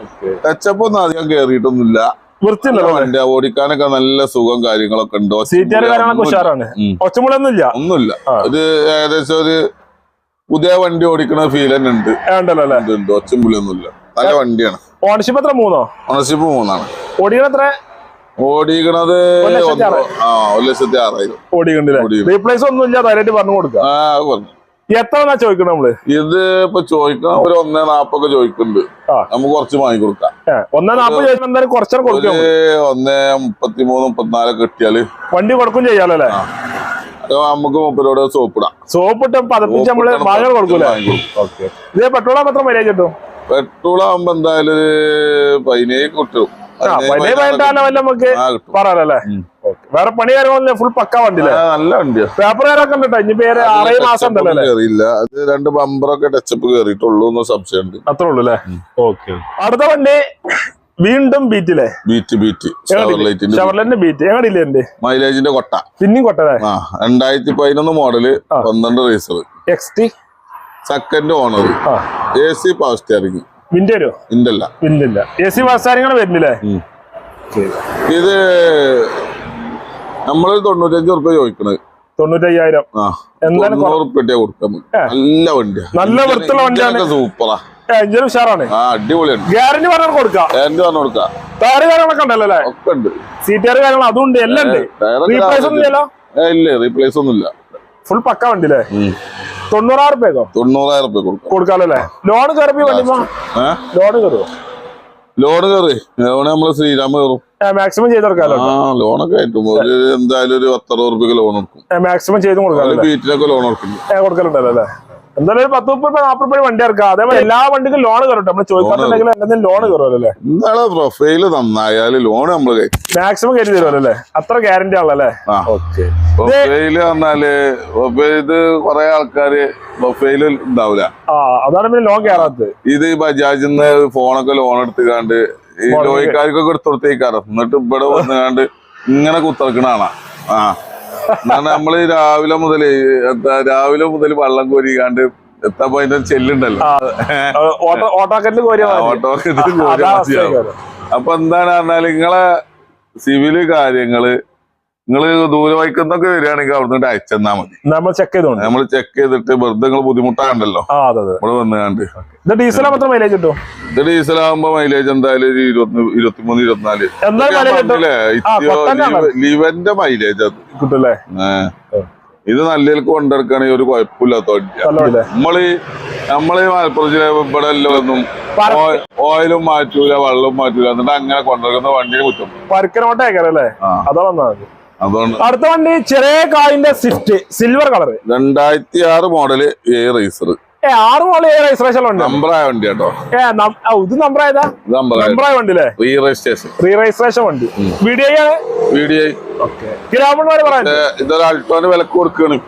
ടച്ചപ്പ് ഒന്നും അധികം കേറിയിട്ടൊന്നുമില്ല. വൃത്തിയുണ്ടല്ലോ ഓടിക്കാനൊക്കെ നല്ല സുഖം കാര്യങ്ങളൊക്കെ ഉണ്ടോ. ഉഷാറാണ്. ഉം. ഒന്നുമില്ല. ഒരു ഇത് ഏകദേശം ഒരു പുതിയ വണ്ടി ഓടിക്കണ ഫീൽ തന്നെ ഉണ്ട്. ഉണ്ടല്ലോ നല്ല വണ്ടിയാണ്. ഓണർഷിപ്പ് എത്ര? മൂന്നോ? ഓണർഷിപ്പ് മൂന്നാണ്. ഓടിക്കണ എത്ര ഓടിക്കണത് ഒരു ലക്ഷത്തി ആറായിരം. ഓടിക്കണ്ടല്ലേ റീപ്ലേസ് ഒന്നും ഇല്ല ധൈര്യമായിട്ട് പറഞ്ഞു കൊടുക്കാം. പറഞ്ഞു. എത്ര എന്നാ ചോദിക്കണം നമ്മൾ? ഇത് ഇപ്പൊ ചോദിക്കണം ഒരു ഒന്നേ നാപ്പൊക്കെ ചോദിക്കുന്നുണ്ട്. നമുക്ക് കുറച്ച് വാങ്ങിക്കൊടുക്കാം ഏ, ഒന്നേ നാപ്പത് ചോദിച്ചാൽ ഒരു കൊടുക്കും ഒന്നേ മുപ്പത്തിമൂന്ന് മുപ്പത്തിനാലൊക്കെ കിട്ടിയാൽ വണ്ടി കൊടുക്കും ചെയ്യാലോ അല്ലേ? നമുക്ക് മുപ്പതോടെ സോപ്പിടാം. സോപ്പിട്ട് പതപ്പിച്ച് നമ്മൾ വാങ്ങൽ കൊടുക്കൂലേ? ഇതേ പെട്രോൾ എത്ര മൈലേജ് കിട്ടും? പെട്രോൾ ആകുമ്പോ എന്തായാലും ഒരു പതിനേഴ് കിട്ടും. നമുക്ക് കിട്ടും. പറയാലല്ലേ? വേറെ പണി കാര്യങ്ങളൊന്നും ഫുൾ പക്ക വണ്ടിയില്ലേ നല്ല വണ്ടിയാ. പേപ്പർ കാര്യമൊക്കെ ഉണ്ടോ? ഇനി പേര് ആറേ മാസം കയറിയില്ല അത് രണ്ട് ബമ്പറൊക്കെ ടച്ചപ്പ് കയറിയിട്ടുള്ളൂ എന്ന് സംശയമുണ്ട് അത്രേ ഉള്ളൂ അല്ലേ? ഓക്കെ അടുത്ത വണ്ടി വീണ്ടും ബീറ്റില്ലേ ബീറ്റ് ബീറ്റ്. ലൈറ്റിന്റെ ഷവർലന്റെ ബീറ്റ്. എങ്ങടില്ലേ എന്റെ മൈലേജിന്റെ കൊട്ട. പിന്നെയും കൊട്ടല്ലേ ആ രണ്ടായിരത്തി പതിനൊന്ന് മോഡൽ. പന്ത്രണ്ട് razor X T second owner A C power steering wind വരുമോ വിൻഡില്ല എ സി ബസ്സാരിങ്ങനെ വരുന്നില്ലേ? ഇത് നമ്മൾ തൊണ്ണൂറ്റഞ്ച് ഉറുപ്പ്യ ചോദിക്കണത്. തൊണ്ണൂറ്റയ്യായിരം. ഉറുപ്പ്യ കൊടുക്കാൻ. നല്ല വണ്ടിയാ. നല്ല വൃത്തിയുള്ള വണ്ടിയാണ്. സൂപ്പറാ. എഞ്ചിൻ ഉഷാറാണ്. ആ അടിപൊളിയാണ്. ഗ്യാരണ്ടി പറഞ്ഞാൽ കൊടുക്കാം. എന്റെ പറഞ്ഞു കൊടുക്കാം. ടയറ് കാര്യങ്ങളൊക്കെ ഉണ്ടല്ലോ അല്ലേ? ഒക്കെ ഉണ്ട്. സീറ്റുകാർ കാര്യങ്ങൾ അതും ഉണ്ട് എല്ലാം ഉണ്ട്. ടയറൊക്കെ റീപ്ലേസ് ഒന്നും ഇല്ലല്ലോ? ഏ, ഇല്ല റീപ്ലേസ് ഒന്നും ഇല്ല. ഫുൾ പക്ക ഉം. തൊണ്ണൂറായിരം രൂപയോ തൊണ്ണൂറായിരം രൂപ കൊടുക്കാം. കൊടുക്കാലോ അല്ലേ ലോൺ കയറിപ്പോ ലോൺ കയറുമോ ലോണ് കയറി. ലോണ് നമ്മൾ ശ്രീരാമ കയറും. മാക്സിമം ചെയ്ത് കൊടുക്കാലോ? ആ ലോണൊക്കെ ആയിട്ടും ഒരു എന്തായാലും ഒരു പത്തറുപത് ലോൺ എടുക്കും. മാക്സിമം ചെയ്ത് ലോൺ എടുക്കും. കൊടുക്കലുണ്ടല്ലോ അല്ലേ? എന്തായാലും ഒരു പത്ത് മുപ്പത് രൂപ നാപ്പത് രൂപ വണ്ടി ഇറക്കാം. അതേപോലെ എല്ലാ വണ്ടിക്കും ലോൺ കയറും നമ്മൾ ചോദിക്കാത്തുണ്ടെങ്കിൽ എന്തെങ്കിലും ലോൺ കയറുമല്ലേ അല്ലേ? പ്രൊഫൈൽ പ്രൊഫൈൽ നന്നായാൽ ലോൺ നമ്മൾ മാക്സിമം കയറ്റി തരുമല്ലേ അത്ര ഗ്യാരണ്ടി ആണല്ലേ ഓക്കെ പ്രൊഫൈൽ പറഞ്ഞാൽ ഇത് കൊറേ ആൾക്കാര് പ്രൊഫൈൽ ഉണ്ടാവില്ല ആ അതാണ് പിന്നെ ലോൺ കയറാത്തത് ഇത് ബജാജിന്ന് ബജാജിൽ നിന്ന് ഫോണൊക്കെ ലോൺ എടുത്തുകാണ്ട് ഈ ലോയിക്കാർക്കൊക്കെ എടുത്തു കൊടുത്തേക്കാറ്. എന്നിട്ട് ഇവിടെ വന്നുകാണ്ട് ഇങ്ങനെ കുത്തിറക്കണാണ് ആ. നമ്മൾ രാവിലെ മുതൽ എന്താ രാവിലെ മുതൽ വള്ളം കോരിക്കാണ്ട് കണ്ട് അതിന്റെ ചെല്ലുണ്ടല്ലോ. ഓട്ടോക്കറ്റിൽ. അപ്പൊ എന്താണ് പറഞ്ഞാൽ നിങ്ങളെ സിവിൽ കാര്യങ്ങൾ നിങ്ങൾ ദൂരെ വരികയാണെങ്കിൽ വരികയാണെങ്കിൽ നിന്ന് അയച്ചെന്നാ മതി. നമ്മൾ ചെക്ക് ചെയ്തോണ്ട് നമ്മൾ ചെക്ക് ചെയ്തിട്ട് വെറുതെ നിങ്ങൾ അതെ ഇവിടെ വന്നുകാണ്ട് ഇത് ഡീസൽ മാത്രം മൈലേജ് കിട്ടും? ഇത് ഡീസലാകുമ്പോ മൈലേജ് എന്തായാലും ഒരു ഇരുപത്തി ഇരുപത്തിമൂന്ന് ഇരുപത്തിനാല്. ലിവന്റെ മൈലേജ് അത്. കിട്ടൂലേ ഇത് നല്ലതിൽ കൊണ്ടെടുക്കുകയാണെങ്കിൽ ഒരു കുഴപ്പമില്ലാത്ത നമ്മൾ നമ്മൾ മലപ്പുറം ജില്ല ഇവിടെ എല്ലാം ഓയിലും മാറ്റൂല വെള്ളവും മാറ്റൂല എന്നിട്ട് അങ്ങനെ കൊണ്ടിറക്കുന്ന വണ്ടിയെ കുറ്റം. പരക്കനോട്ടേക്കാരല്ലേ അതാ അതുകൊണ്ട് അടുത്ത വണ്ടി ചെറിയ കായിന്റെ സ്വിഫ്റ്റ് സിൽവർ കളർ രണ്ടായിരത്തി ആറ് മോഡൽ എ റേസർ ഏ ആറ് മോഡൽ എ ഉണ്ട് നമ്പറായ വണ്ടി കേട്ടോ. ഏ ഇത് ഇത് നമ്പറായ വണ്ടി അല്ലേ? റീ രജിസ്ട്രേഷൻ റീ രജിസ്ട്രേഷൻ വണ്ടി. ആണ്? വി ഡി ഐ കിലോമീറ്റർ വരെ പറയാൻ ഇതൊരു അൾട്ടോന് വിലക്ക് കൊടുക്കാണ്.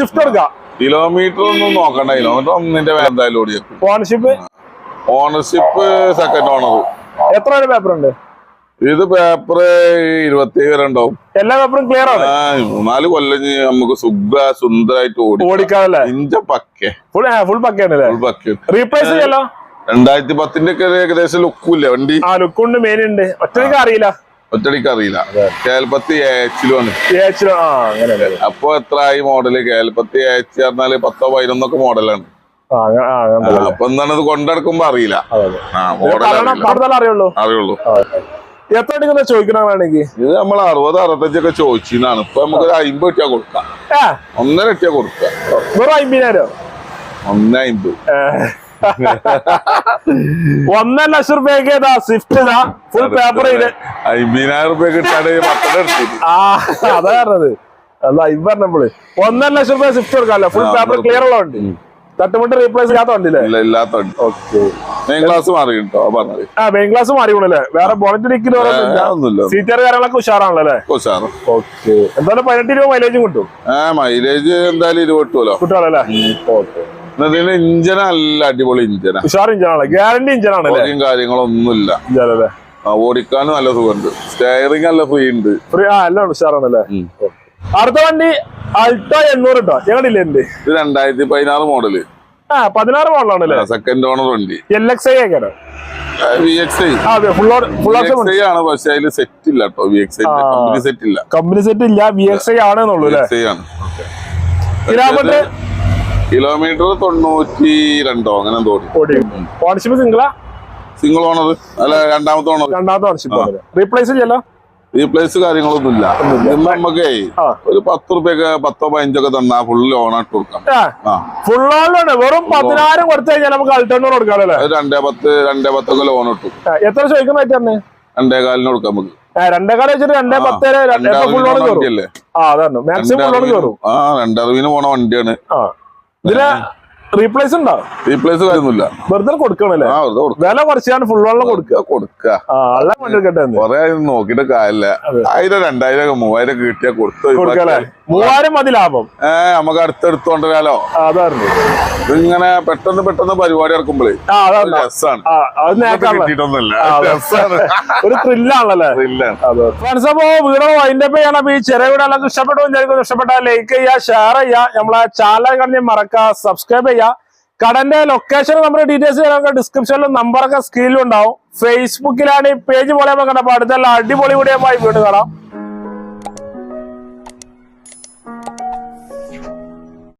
സ്വിഫ്റ്റ് കൊടുക്കാം. കിലോമീറ്റർ ഒന്നും നോക്കണ്ട. കിലോമീറ്റർ ഒന്നിന്റെ എന്തായാലും ഓണർഷിപ്പ് ഓണർഷിപ്പ് സെക്കൻഡ് ഓണർ എത്ര പേപ്പർ ഉണ്ട്? ഇത് പേപ്പർ ഇരുപത്തി വരെ എല്ലാ പേപ്പറും ക്ലിയർ ആണ്. മൂന്നാൽ കൊല്ലം നമുക്ക് സുഖ സുന്ദരായിട്ട് ഓടി ഇഞ്ച പക്കേ. ഫുൾ ഫുൾ പക്കയാണ് ഫുൾ പക്കേ. റീപ്ലേസ് ചെയ്യല്ലോ? രണ്ടായിരത്തി പത്തിന്റെ ഒക്കെ ഏകദേശം ലുക്കില്ല വണ്ടി? ആ ലുക്കുണ്ട് മെയിൻ ഉണ്ട്. ഒറ്റയ്ക്ക് അറിയില്ല. ഒറ്റടിക്ക് അറിയില്ല. കേൽപ്പത്തി എച്ചിലും ആണ്. ഏച്ചിലോ ആ അങ്ങനെ അപ്പൊ എത്ര ആയി മോഡൽ കേൽപ്പത്തി ഏച്ചി പറഞ്ഞാൽ പത്തോ പതിനൊന്നൊക്കെ മോഡലാണ് അപ്പൊ എന്താണ് ഇത് കൊണ്ടെടുക്കുമ്പോ അറിയില്ല. അറിയുള്ളൂ. എത്ര അടിക്കുന്ന ചോദിക്കണമെങ്കിൽ ഇത് നമ്മൾ അറുപത് അറുപത്തഞ്ചൊക്കെ ചോദിച്ചാണ് ഇപ്പൊ നമുക്ക് അമ്പത് ഇട്ടാ കൊടുക്കാം. ഒന്നര ഇട്ടാ കൊടുക്കാം. വെറും അമ്പതിനായിരം? ഒന്നേ അമ്പത്. ഒന്നര ലക്ഷം റുപ്യക്ക് സ്വിഫ്റ്റ് ഫുൾ പേപ്പർ അമ്പതിനായിരം റുപ്യ കിട്ടാണ് ആ അതാ പറഞ്ഞത്. അല്ല ഇവ പറഞ്ഞപ്പോൾ ഒന്നര ലക്ഷം റുപ്യ സ്വിഫ്റ്റ് കൊടുക്കാമല്ലോ. ഫുൾ പേപ്പർ ക്ലിയർ ഉള്ളതുണ്ട് തട്ടുമുട്ട് റീപ്ലേസ് ചെയ്യാത്ത വണ്ടിയില്ലേ? ഇല്ല ഇല്ലാത്ത ഓക്കെ മെയിൻ ക്ലാസ് മാറി കേട്ടോ പറഞ്ഞു. ആ മെയിൻ ക്ലാസ് മാറിയോളല്ലേ വേറെ ബോണറ്റ് ഒന്നുമില്ല. സീറ്റർ കാര്യങ്ങളൊക്കെ ഉഷാറാണല്ലേ ഉഷാറ്. ഓക്കെ എന്തായാലും പതിനെട്ട് രൂപ മൈലേജും കിട്ടും. ആ മൈലേജ് എന്തായാലും ഇരുപത് കിട്ടുമല്ലോ. കിട്ടുമല്ലോ അല്ലേ? ഓക്കെ ഇഞ്ചന നല്ല അടിപൊളി ഇഞ്ചന ഉഷാർ ഇഞ്ചാണല്ലേ ഗ്യാരണ്ടി ഇഞ്ചനാണല്ലേ ഓടിയും കാര്യങ്ങളൊന്നുമില്ല. ഓടിക്കാനും നല്ല സുഖമുണ്ട്. സ്റ്റയറിംഗ് നല്ല ഫ്രീ ഉണ്ട്. ഫ്രീ ആ എല്ലാം ഉഷാറാണല്ലേ. അടുത്ത വണ്ടി അൾട്ടോ എണ്ണൂറ് കേട്ടോ ഞങ്ങളില്ലേ എന്ത്? ഇത് രണ്ടായിരത്തി പതിനാറ് മോഡൽ. ആ പതിനാറ് മോഡലാണല്ലേ? സെക്കൻഡ് ഓണർ വണ്ടി. എൽ എക്സ് ഐ അതിൽ സെറ്റ് ഇല്ല കമ്പനി സെറ്റ് ഇല്ല വി എക്സ് ഐ ആണ് കിലോമീറ്റർ? കിലോമീറ്റർ തൊണ്ണൂറ്റി രണ്ടോ അങ്ങനെ ഓണർഷിപ്പ് സിംഗിളാ സിംഗിൾ ഓണർ അല്ല രണ്ടാമത്തെ ഓണർ രണ്ടാമത്തെ ഓണർഷിപ്പ് റീപ്ലേസ് ചെയ്യല്ലോ? റീപ്ലേസ് കാര്യങ്ങളൊന്നും ഇല്ല ഇന്ന് നമുക്കേ ഒരു പത്ത് റുപ്യൊക്കെ പത്തോ പതിനഞ്ചൊക്കെ തന്നാ ഫുള്ള് ഓൺ ആയിട്ട് കൊടുക്കാം. ഫുൾ ഓണിലാണ് വെറും പതിനായിരം കൊടുത്തു കഴിഞ്ഞാൽ നമുക്ക് അൾട്ടോണൂർ കൊടുക്കാമല്ലേ രണ്ടേ പത്ത് രണ്ടേ പത്തൊക്കെ ലോൺ ഇട്ടു. എത്ര ചോദിക്കുന്ന റേറ്റ് രണ്ടേ കാലിന് കൊടുക്കാം നമുക്ക്. രണ്ടേ കാലം വെച്ചിട്ട് രണ്ടേ പത്തേ ഫുൾ ലോൺ കയറും ആ അതാണ്. മാക്സിമം ഫുൾ ലോൺ കയറും ആ രണ്ടറിവിന് പോണ വണ്ടിയാണ്. ആ. ഇതിന് റീപ്ലേസ് ഉണ്ടോ? റീപ്ലേസ് കാര്യമൊന്നുമില്ല. വെറുതെ കൊടുക്കണല്ലേ വില കുറച്ചാണ് ഫുൾ വെള്ളം കൊടുക്കുക. കൊടുക്കുക. കൊറേ നോക്കിട്ട് കാര്യമില്ല. ആയിരം രണ്ടായിരം ഒക്കെ മൂവായിരം ഒക്കെ കിട്ടിയാ കൊടുത്തു മൂവായിരം മതി ലാഭം. ഏഹ് നമുക്ക് അടുത്തെടുത്തോണ്ടല്ലോ അതായിരുന്നു ഇതിങ്ങനെ പെട്ടെന്ന് പെട്ടെന്ന് പരിപാടി ഇറക്കുമ്പോഴേ രസാണ്. കിട്ടിയിട്ടൊന്നുമില്ല. രസാണ്. ഒരു ത്രില്ലാണല്ലേ ഇല്ലാണ് ഫ്രണ്ട്സ് അപ്പോ ഈ ചെറിയ എല്ലാവർക്കും ഇഷ്ടപ്പെട്ടു ഇഷ്ടപ്പെട്ടാൽ ലൈക്ക് ചെയ്യുക ഷെയർ ചെയ്യുക. നമ്മളെ ചാനൽ കണ്ടി മറക്കുക സബ്സ്ക്രൈബ് ചെയ്യുക. കടന്റെ ലൊക്കേഷൻ നമ്മുടെ ഡീറ്റെയിൽസ് നമുക്ക് ഡിസ്ക്രിപ്ഷനിലും നമ്പറൊക്കെ സ്ക്രീനിലും ഉണ്ടാവും. ഫേസ്ബുക്കിലാണ് ഈ പേജ് പോലെ കണ്ടപ്പോ അടുത്തുള്ള അടിപൊളി വീണ്ടും കാണാം.